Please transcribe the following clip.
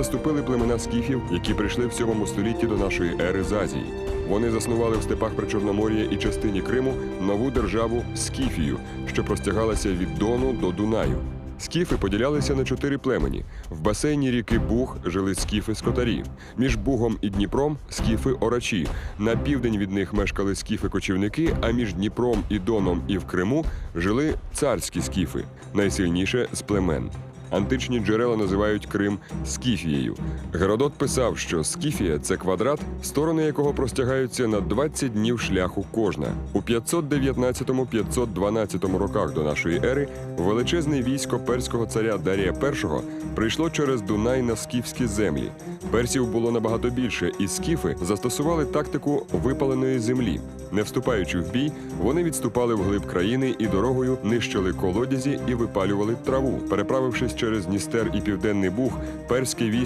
заступили племена скіфів, які прийшли в 7 столітті до нашої ери з Азії. Вони заснували в степах Причорномор'я і частині Криму нову державу Скіфію, що простягалася від Дону до Дунаю. Скіфи поділялися на чотири племені. В басейні ріки Буг жили скіфи скотарі. Між Бугом і Дніпром скіфи орачі. На південь від них мешкали скіфи-кочівники, а між Дніпром і Доном і в Криму жили царські скіфи, найсильніше з племен. Античні джерела називають Крим Скіфією. Геродот писав, що Скіфія це квадрат, сторони якого простягаються на 20 днів шляху кожна. У 519-512 роках до нашої ери величезне військо перського царя Дарія І прийшло через Дунай на скіфські землі. Персів було набагато більше, і скіфи застосували тактику випаленої землі. Не вступаючи в бій, вони відступали вглиб країни і дорогою нищили колодязі і випалювали траву. Переправившись через Дністер і Південний Буг, перський військо